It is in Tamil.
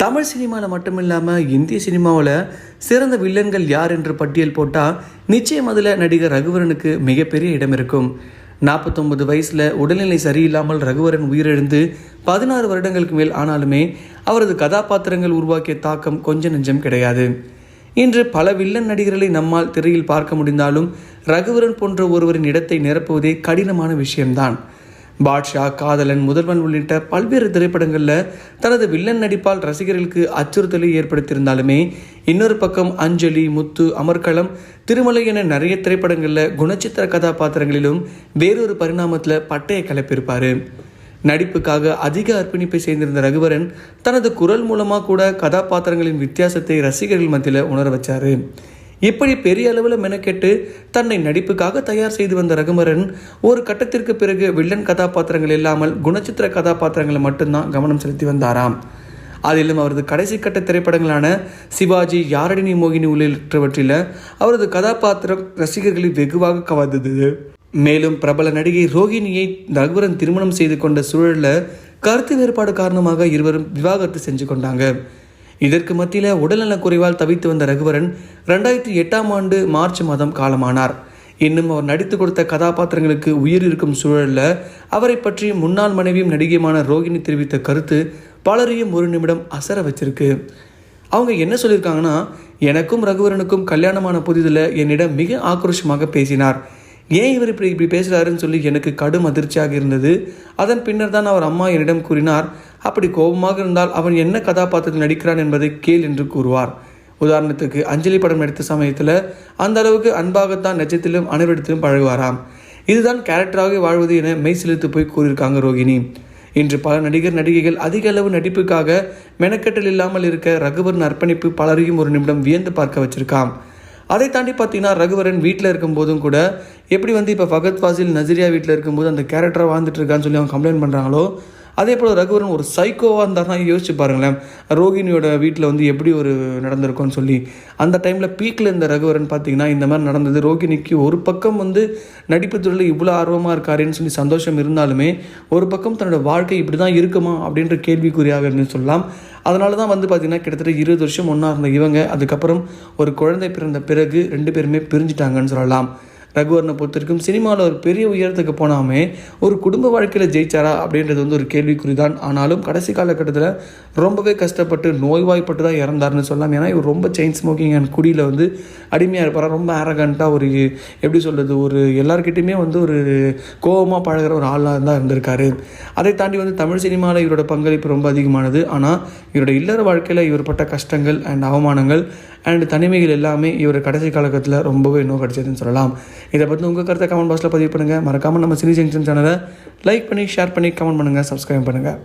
தமிழ் சினிமாவில் மட்டும் இல்லாமல் இந்திய சினிமாவில் சிறந்த வில்லன்கள் யார் என்று பட்டியல் போட்டால் நிச்சயம் அதில் நடிகர் ரகுவரனுக்கு மிகப்பெரிய இடம் இருக்கும். நாற்பத்தொன்பது வயசில் உடல்நிலை சரியில்லாமல் ரகுவரன் உயிரிழந்து பதினாறு வருடங்களுக்கு மேல் ஆனாலுமே அவரது கதாபாத்திரங்கள் உருவாக்கிய தாக்கம் கொஞ்ச நெஞ்சம் கிடையாது. இன்று பல வில்லன் நடிகர்களை நம்மால் திரையில் பார்க்க முடிந்தாலும் ரகுவரன் போன்ற ஒருவரின் இடத்தை நிரப்புவதே கடினமான விஷயம்தான். பாட்ஷா காதலன் முதல்வன் உள்ளிட்ட பல்வேறு திரைப்படங்களில் தனது வில்லன் நடிப்பால் ரசிகர்களுக்கு அச்சுறுத்தலை ஏற்படுத்தியிருந்தாலுமே இன்னொரு பக்கம் அஞ்சலி முத்து அமர்க்களம் திருமலை என நிறைய திரைப்படங்களில் குணச்சித்திர கதாபாத்திரங்களிலும் வேறொரு பரிணாமத்தில் பட்டையை கிளப்பியிருப்பார் நடிப்புக்காக அதிக அர்ப்பணிப்பை சேர்ந்திருந்த ரகுவரன் தனது குரல் மூலமாக கூட கதாபாத்திரங்களின் வித்தியாசத்தை ரசிகர்கள் மத்தியில் உணர வச்சாரு. இப்படி பெரிய அளவில் மெனக்கெட்டு தன்னை நடிப்புக்காக தயார் செய்து வந்த ரகுமரன் ஒரு கட்டத்திற்கு பிறகு வில்லன் கதாபாத்திரங்கள் இல்லாமல் குணச்சித்திர கதாபாத்திரங்களை மட்டும்தான் கவனம் செலுத்தி வந்தாராம். அதிலும் அவரது கடைசி கட்ட திரைப்படங்களான சிவாஜி யாரடினி மோகினி உள்ளிட்டவற்றில் அவரது கதாபாத்திரம் ரசிகர்களை வெகுவாக கவர்ந்தது. மேலும் பிரபல நடிகை ரோகிணியை ரகுவரன் திருமணம் செய்து கொண்ட சூழலில் கருத்து வேறுபாடு காரணமாக இருவரும் விவாகரத்து செஞ்சு கொண்டாங்க. இதற்கு மத்தியில் உடல்நலக் குறைவால் தவித்து வந்த ரகுவரன் ரெண்டாயிரத்தி எட்டாம் ஆண்டு மார்ச் மாதம் காலமானார். இன்னும் அவர் நடித்து கொடுத்த கதாபாத்திரங்களுக்கு உயிர் இருக்கும் சூழலில் அவரை பற்றி முன்னாள் மனைவியும் நடிகையுமான ரோகிணி தெரிவித்த கருத்து பலரையும் ஒரு நிமிடம் அசர வச்சிருக்கு. அவங்க என்ன சொல்லியிருக்காங்கன்னா எனக்கும் ரகுவரனுக்கும் கல்யாணமான புதிதில் என்னிடம் மிக ஆக்ரோஷமாக பேசினார். ஏன் இவர் இப்படி இப்படி பேசுகிறாருன்னு சொல்லி எனக்கு கடும் அதிர்ச்சியாக இருந்தது. அதன் பின்னர் தான் அவர் அம்மா என்னிடம் கூறினார் அப்படி கோபமாக இருந்தால் அவன் என்ன கதாபாத்திரத்தில் நடிக்கிறான் என்பதை கேள் என்று கூறுவார். உதாரணத்துக்கு அஞ்சலி படம் நடித்த சமயத்தில் அந்த அளவுக்கு அன்பாகத்தான் நெச்சத்திலும் அனைவரிடத்திலும் பழகுவாராம். இதுதான் கேரக்டராக வாழ்வது என மெய் செலுத்து போய் கூறியிருக்காங்க ரோகிணி. இன்று பல நடிகர் நடிகைகள் அதிக அளவு நடிப்புக்காக மெனக்கட்டல் இல்லாமல் இருக்க ரகுவரன் அர்ப்பணிப்பு பலரையும் ஒரு நிமிடம் வியந்து பார்க்க வச்சிருக்கான் அதை தாண்டி பார்த்தீங்கன்னா ரகுவரன் வீட்டில் இருக்கும்போதும் கூட எப்படி வந்து இப்போ ஃபகத் ஃபாசில் நசிரியா வீட்டில் இருக்கும்போது அந்த கேரக்டராக வாழ்ந்துட்டு இருக்கான்னு சொல்லி அவங்க கம்ப்ளைண்ட் பண்ணுறாங்களோ அதே போல் ரகுவரன் ஒரு சைக்கோவாக இருந்தார்னா யோசிச்சு பாருங்களேன். ரோகிணியோட வீட்டில் வந்து எப்படி ஒரு நடந்திருக்கும்னு சொல்லி. அந்த டைமில் பீக்கில் இருந்த ரகுவரன் பார்த்தீங்கன்னா இந்த மாதிரி நடந்தது. ரோகிணிக்கு ஒரு பக்கம் வந்து நடிப்பு துறையில் இவ்வளோ ஆர்வமாக இருக்காருன்னு சொல்லி சந்தோஷம் இருந்தாலுமே ஒரு பக்கம் தன்னோட வாழ்க்கை இப்படி தான் இருக்குமா அப்படின்ற கேள்விக்குறியாக இருந்து சொல்லலாம். அதனால தான் வந்து பார்த்திங்கன்னா கிட்டத்தட்ட இருபது வருஷம் ஒன்றா இருந்த இவங்க அதுக்கப்புறம் ஒரு குழந்தை பிறந்த பிறகு ரெண்டு பேருமே பிரிஞ்சிட்டாங்கன்னு சொல்லலாம். ரகுவரனை பொறுத்த வரைக்கும் சினிமாவில் ஒரு பெரிய உயரத்துக்கு போனாமே ஒரு குடும்ப வாழ்க்கையில் ஜெயிச்சாரா அப்படின்றது வந்து ஒரு கேள்விக்குறி தான் ஆனாலும் கடைசி காலகட்டத்தில் ரொம்பவே கஷ்டப்பட்டு நோய்வாய்ப்பட்டு தான் இறந்தாருன்னு சொல்லலாம் ஏன்னா இவர் ரொம்ப செயின் ஸ்மோக்கிங் அண்ட் குடியில் வந்து அடிமையாக இருப்பார்? ரொம்ப ஆரகண்ட்டாக ஒரு எப்படி சொல்கிறது ஒரு எல்லாருக்கிட்டையுமே வந்து ஒரு கோபமாக பழகிற ஒரு ஆளாக தான் இருந்திருக்காரு. அதை தாண்டி வந்து தமிழ் சினிமாவில் இவரோட பங்களிப்பு ரொம்ப அதிகமானது. ஆனால் இவரோட இல்லற வாழ்க்கையில் இவர் பட்ட கஷ்டங்கள் அண்ட் அவமானங்கள் அண்ட் தனிமைகள் எல்லாமே இவர் கடைசி காலகட்டத்தில் ரொம்பவே இன்னும் கிடச்சதுன்னு சொல்லலாம். இதை பற்றி உங்கள் கருத்தை கமெண்ட் பாக்ஸில் பதிவு பண்ணுங்கள் மறக்காமல் நம்ம சினி ஜங்ஷன் சேனலை லைக் பண்ணி ஷேர் பண்ணி கமெண்ட் பண்ணுங்கள் சப்ஸ்கிரைப் பண்ணுங்கள்